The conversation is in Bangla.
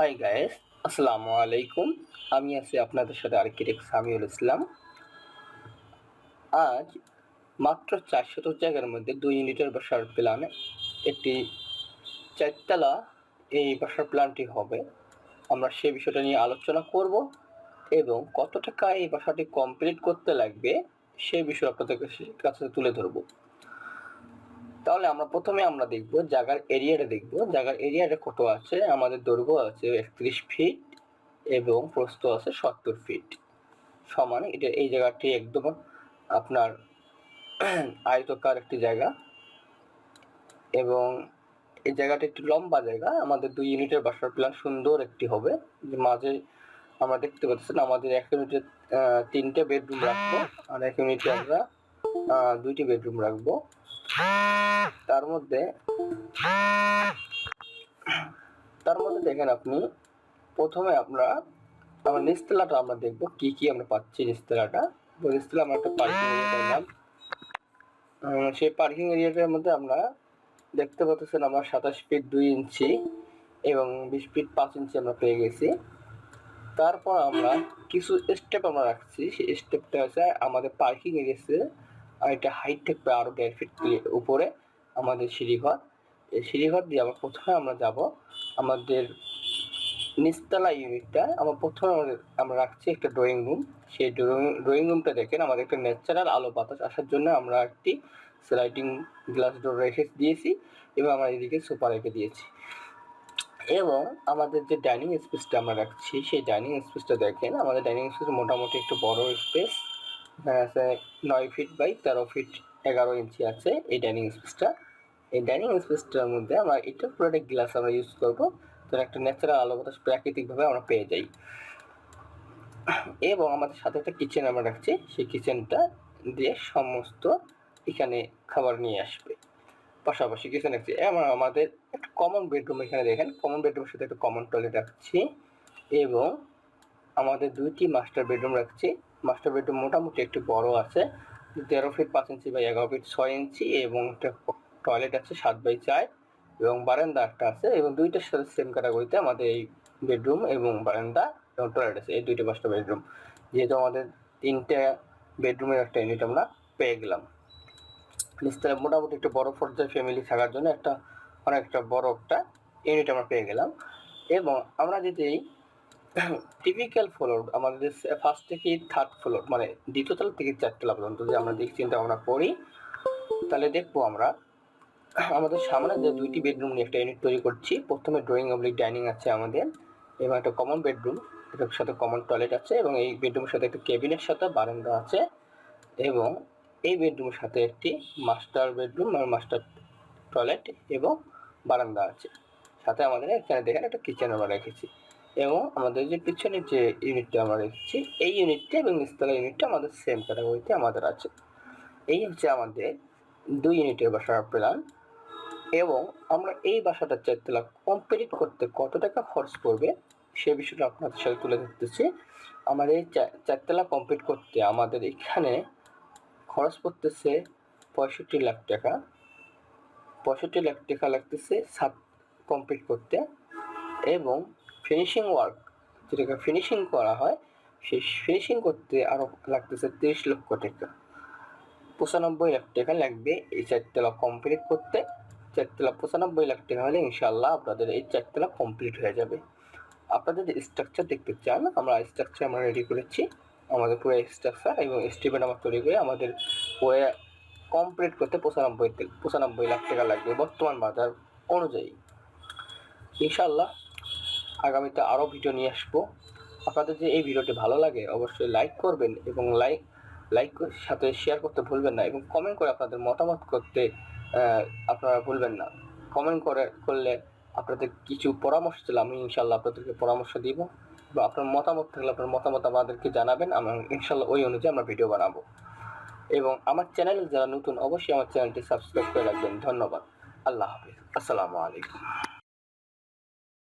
হাই গায়েস আসসালামু আলাইকুম আমি আছি আপনাদের সাথে আর্কিটেক্ট সামিউল ইসলাম। আজ মাত্র চারশত জায়গার মধ্যে দুই ইউনিটের বাসার প্ল্যান একটি চারতলা এই বাসার প্ল্যানটি হবে। আমরা সে বিষয়টা নিয়ে আলোচনা করব এবং কত টাকা এই বাসাটি কমপ্লিট করতে লাগবে সে বিষয়ে আপনাদের কাছে- কাছে তুলে ধরবো। তাহলে আমরা প্রথমে আমরা দেখব জায়গার এরিয়াটা দেখব। জায়গার এরিয়াটা কত আছে? আমাদের দৈর্ঘ্য আছে একত্রিশ ফিট এবং প্রস্থ আছে সত্তর ফিট সমান এটা এই জায়গাটি একদম আপনার আয়তকার একটি জায়গা। এবং এই জায়গাটি একটি লম্বা জায়গা। আমাদের দুই ইউনিটের বাসার প্ল্যান সুন্দর একটি হবে। মাঝে আমরা দেখতে পাচ্ছেন আমাদের এক ইউনিটে আহ, তিনটে বেডরুম রাখব। আর এক ইউনিটে আমরা দুইটি বেডরুম রাখব। তার মধ্যে তার মধ্যে দেখেন আপনি, প্রথমে আমরা, আমার নিচতলাটা আমরা দেখব কি কি আমরা পাচ্ছি নিচতলাটা নিচতলা আমরা একটা পার্কিং এরিয়া সেই পার্কিং এরিয়াটার মধ্যে আমরা দেখতে পাচ্ছেন আমরা সাতাশ ফিট দুই ইঞ্চি এবং বিশ ফিট পাঁচ ইঞ্চি আমরা পেয়ে গেছি। তারপর আমরা কিছু স্টেপ আমরা রাখছি। সেই স্টেপটা হচ্ছে আমাদের পার্কিং এরিয়াতে আর এটা হাইট থাকবে আরও দেড় ফিট উপরে আমাদের সিঁড়িঘর এই সিঁড়িঘর দিয়ে আমরা প্রথমে আমরা যাব আমাদের নিচতলা ইউনিটটা আমরা প্রথমে আমরা রাখছি একটা ড্রয়িং রুম সেই ড্রয়িং রুমটা দেখেন, আমাদের একটা ন্যাচারাল আলো বাতাস আসার জন্য আমরা একটি স্লাইডিং গ্লাস ডোর রেখে দিয়েছি এবং আমরা এদিকে সোফা রেখে দিয়েছি। এবং আমাদের যে ডাইনিং স্পেসটা আমরা রাখছি, সেই ডাইনিং স্পেসটা দেখেন, আমাদের ডাইনিং স্পেস মোটামুটি একটু বড় স্পেস আছে নয় ফিট বাই তেরো ফিট এগারো ইঞ্চি আছে এই ডাইনিং স্পেসটা এই ডাইনিং স্পেসটার মধ্যে আমরা এটা একটা গ্লাস আমরা ইউজ করব। তো একটা ন্যাচারাল আলো বাতাস প্রাকৃতিকভাবে আমরা পেয়ে যাই। এবং আমাদের সাথে একটা কিচেন আমরা রাখছি। সেই কিচেনটা দিয়ে সমস্ত এখানে খাবার নিয়ে আসবে। পাশাপাশি কিচেন রাখছি। এবং আমাদের একটা কমন বেডরুম এখানে দেখেন। কমন বেডরুমের সাথে একটা কমন টয়লেট রাখছি। এবং আমাদের দুইটি মাস্টার বেডরুম রাখছি। মাস্টার বেডরুম মোটামুটি একটু বড় আছে। তেরো ফিট পাঁচ ইঞ্চি বা এগারো ফিট ছয় ইঞ্চি এবং একটা টয়লেট আছে সাত বাই চার এবং বারান্দা একটা আছে এবং দুইটার সাথে সেম ক্যাটাগরিতে আমাদের এই বেডরুম এবং বারান্দা এবং টয়লেট আছে। এই দুইটা মাস্টার বেডরুম যেহেতু আমাদের তিনটে বেডরুমের একটা ইউনিট আমরা পেয়ে গেলাম। নিচতলা মোটামুটি একটা বড় পর্যায়ে ফ্যামিলি থাকার জন্য একটা, অনেকটা বড় একটা ইউনিট আমরা পেয়ে গেলাম। এবং আমরা যদি টিপিক্যাল ফ্লোর আমাদের ফার্স্ট থেকে থার্ড ফ্লোর মানে দ্বিতীয় তলা থেকে চারতলা পর্যন্ত যদি আমরা দিক চিন্তা ভাবনা করি, তাহলে দেখব আমরা। আমাদের সামনে যে দুইটি বেডরুম নিয়ে একটা ইউনিট তৈরি করছি। প্রথমে ড্রয়িং অবলিক ডাইনিং আছে আমাদের, এবং একটা কমন বেডরুম এটার সাথে কমন টয়লেট আছে, এবং এই বেডরুমের সাথে একটা কেবিনের সাথে বারান্দা আছে, এবং এই বেডরুমের সাথে একটি মাস্টার বেডরুম আর মাস্টার টয়লেট এবং বারান্দা আছে। সাথে আমাদের এখানে দেখেন একটা কিচেন আমরা রেখেছি। এবং আমাদের যে পিছনের যে ইউনিটটা আমরা রেখেছি, এই ইউনিটটা এবং নিচতলা ইউনিটটা আমাদের সেম ক্যাটাগরিতে আমাদের আছে। এই হচ্ছে আমাদের দুই ইউনিটের বাসার প্ল্যান এবং আমরা এই বাসাটা চারতলা কমপ্লিট করতে কত টাকা খরচ পড়বে সে বিষয়টা আপনাদের সাথে তুলে ধরতেছি। আমার এই চারতলা কমপ্লিট করতে আমাদের এখানে খরচ পড়তেছে পঁয়ষট্টি লাখ টাকা। পঁয়ষট্টি লাখ টাকা লাগতেছে সাত কমপ্লিট করতে এবং ফিনিশিং ওয়ার্ক যেটাকে ফিনিশিং করা হয়, সেই ফিনিশিং করতে আরও লাগতেছে তিরিশ লক্ষ টাকা। পঁচানব্বই লাখ টাকা লাগবে এই চারতলা কমপ্লিট করতে। চারতলা পঁচানব্বই লাখ টাকা হলে ইনশাল্লাহ আপনাদের এই চারতলা কমপ্লিট হয়ে যাবে। আপনাদের যে স্ট্রাকচার দেখতে চান, আমরা স্ট্রাকচার আমরা রেডি করেছি। আমাদের পুরো স্ট্রাকচার এবং এস্টিমেট আমার তৈরি করে আমাদের ওয়ে কমপ্লিট করতে পঁচানব্বই পঁচানব্বই লাখ টাকা লাগবে বর্তমান বাজার অনুযায়ী। ইনশাল্লাহ আগামীতে আরও ভিডিও নিয়ে আসব। আপনাদের যে এই ভিডিওটি ভালো লাগে, অবশ্যই লাইক করবেন এবং লাইক লাইক সাথে শেয়ার করতে ভুলবেন না এবং কমেন্ট করে আপনাদের মতামত করতে আপনারা ভুলবেন না। কমেন্ট করে, করলে আপনাদের কিছু পরামর্শ দিলে আমি ইনশাল্লাহ আপনাদেরকে পরামর্শ দিব বা আপনার মতামত থাকলে আপনার মতামত আমাদেরকে জানাবেন, আমি ইনশাল্লাহ ওই অনুযায়ী আমরা ভিডিও বানাবো। এবং আমার চ্যানেল যারা নতুন, অবশ্যই আমার চ্যানেলটি সাবস্ক্রাইব করে রাখবেন। ধন্যবাদ। আল্লাহ হাফিজ। আসসালামু আলাইকুম।